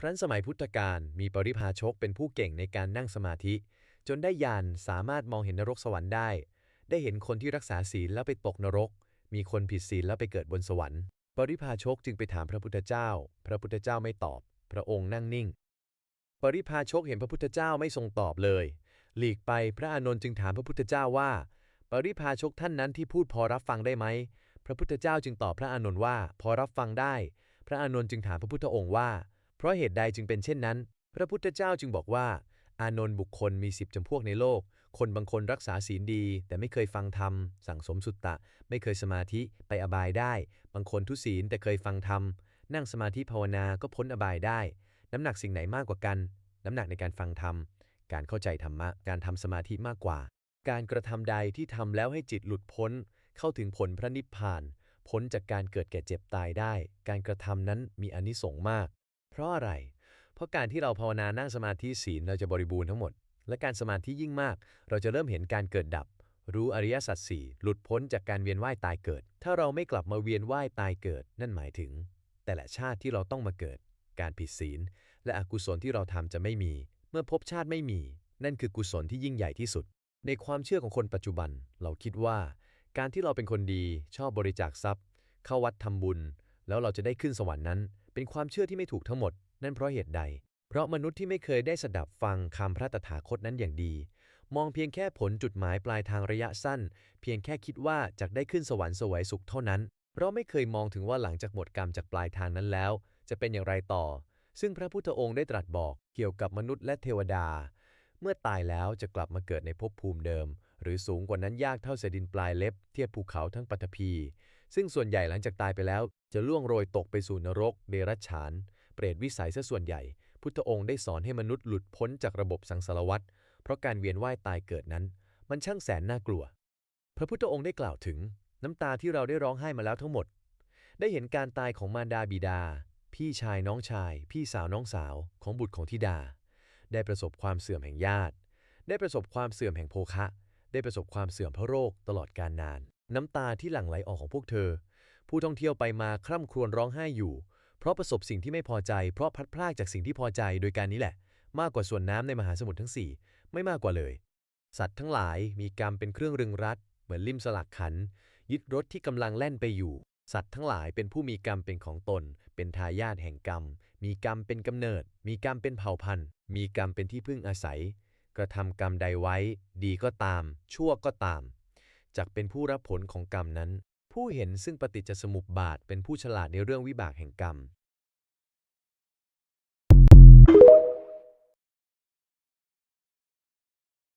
ครั้นสมัยพุทธกาลมีปริพาชกเป็นผู้เก่งในการนั่งสมาธิ จนได้ญาณสามารถมองเห็นนรกสวรรค์ได้ ได้เห็นคนที่รักษาศีลแล้วไปตกนรก มีคนผิดศีลแล้วไปเกิดบนสวรรค์ ปริพาชกจึงไปถามพระพุทธเจ้า พระพุทธเจ้าไม่ตอบ พระองค์นั่งนิ่ง ปริพาชกเห็นพระพุทธเจ้าไม่ทรงตอบเลย หลีกไปพระอานนท์จึงถามพระพุทธเจ้าว่า ปริพาชกท่านนั้นที่พูดพอรับฟังได้ไหม พระพุทธเจ้าจึงตอบพระอานนท์ว่า พอรับฟังได้ พระอานนท์จึงถามพระพุทธองค์ว่า เพราะเหตุใดจึงเป็นเช่นนั้น พระพุทธเจ้าจึงบอกว่า อานนท์บุคคลมีสิบจำพวกในโลก คนบางคนรักษาศีลดี แต่ไม่เคยฟังธรรม สั่งสมสุตตะ ไม่เคยสมาธิไปอบายได้ บางคนทุศีลแต่เคยฟังธรรม นั่งสมาธิภาวนาก็พ้นอบายได้ น้ำหนักสิ่งไหนมากกว่ากัน น้ำหนักในการฟังธรรม การเข้าใจธรรมะ การทำสมาธิมากกว่า การกระทำใดที่ทำแล้วให้จิตหลุดพ้น เข้าถึงผลพระนิพพาน พ้นจากการเกิดแก่เจ็บตายได้ การกระทำนั้นมีอนิสงส์มาก เพราะอะไร เพราะการที่เราภาวนานั่งสมาธิศีลเราจะบริบูรณ์ทั้งหมด และการสมาธิยิ่งมาก เราจะเริ่มเห็นการเกิดดับ รู้อริยสัจสี่หลุดพ้นจากการเวียนว่ายตายเกิด ถ้าเราไม่กลับมาเวียนว่ายตายเกิด นั่นหมายถึง แต่ละชาติที่เราต้องมาเกิด การผิดศีล และอกุศลที่เราทำจะไม่มี เมื่อภพชาติไม่มี นั่นคือกุศลที่ยิ่งใหญ่ที่สุด ในความเชื่อของคนปัจจุบัน เราคิดว่า การที่เราเป็นคนดีชอบบริจาคทรัพย์ เข้าวัดทำบุญ แล้วเราจะได้ขึ้นสวรรค์นั้น เป็นความเชื่อที่ไม่ถูกทั้งหมด นั่นเพราะเหตุใด เพราะมนุษย์ที่ไม่เคยได้สดับฟังคำพระตถาคตนั้นอย่างดี มองเพียงแค่ผลจุดหมายปลายทางระยะสั้น เพียงแค่คิดว่าจะได้ขึ้นสวรรค์สวยสุขเท่านั้น เพราะไม่เคยมองถึงว่าหลังจากหมดกรรมจากปลายทางนั้นแล้ว จะเป็นอย่างไรต่อ ซึ่งพระพุทธองค์ได้ตรัสบอกเกี่ยวกับมนุษย์และเทวดา เมื่อตายแล้วจะกลับมาเกิดในภพภูมิเดิม หรือสูงกว่านั้นยากเท่าเศษดินปลายเล็บ เทียบภูเขาทั้งปัตภี ซึ่งส่วนใหญ่หลังจากตายไปแล้ว จะล่วงโรยตกไปสู่นรก เดรัจฉาน เปรตวิสัยซะส่วนใหญ่ พุทธองค์ได้สอนให้มนุษย์หลุดพ้นจากระบบสังสารวัฏเพราะการเวียนว่ายตายเกิดนั้น มันช่างแสนน่ากลัว พระพุทธองค์ได้กล่าวถึง น้ำตาที่เราได้ร้องไห้มาแล้วทั้งหมด ได้เห็นการตายของมารดาบิดา พี่ชายน้องชาย พี่สาวน้องสาวของบุตรของธิดา ได้ประสบความเสื่อมแห่งญาติ ได้ประสบความเสื่อมแห่งโภคะ ได้ประสบความเสื่อมเพราะโรคตลอดการนาน น้ำตาที่หลั่งไหลออกของพวกเธอ ผู้ท่องเที่ยวไปมาคร่ำครวญร้องไห้อยู่ เพราะประสบสิ่งที่ไม่พอใจ เพราะพลัดพรากจากสิ่งที่พอใจโดยการนี้แหละ มากกว่าส่วนน้ำในมหาสมุทรทั้งสี่ไม่มากกว่าเลย สัตว์ทั้งหลายมีกรรมเป็นเครื่องรึงรัด เหมือนลิ่มสลักขัน ยึดรถที่กำลังแล่นไปอยู่ สัตว์ทั้งหลายเป็นผู้มีกรรมเป็นของตน เป็นทายาทแห่งกรรม มีกรรมเป็นกำเนิด มีกรรมเป็นเผ่าพันธุ์ มีกรรมเป็นที่พึ่งอาศัย กระทำกรรมใดไว้ ดีก็ตาม ชั่วก็ตาม จักเป็นผู้รับผลของกรรมนั้น ผู้เห็นซึ่งปฏิจจสมุปบาทเป็นผู้ฉลาดในเรื่องวิบากแห่งกรรม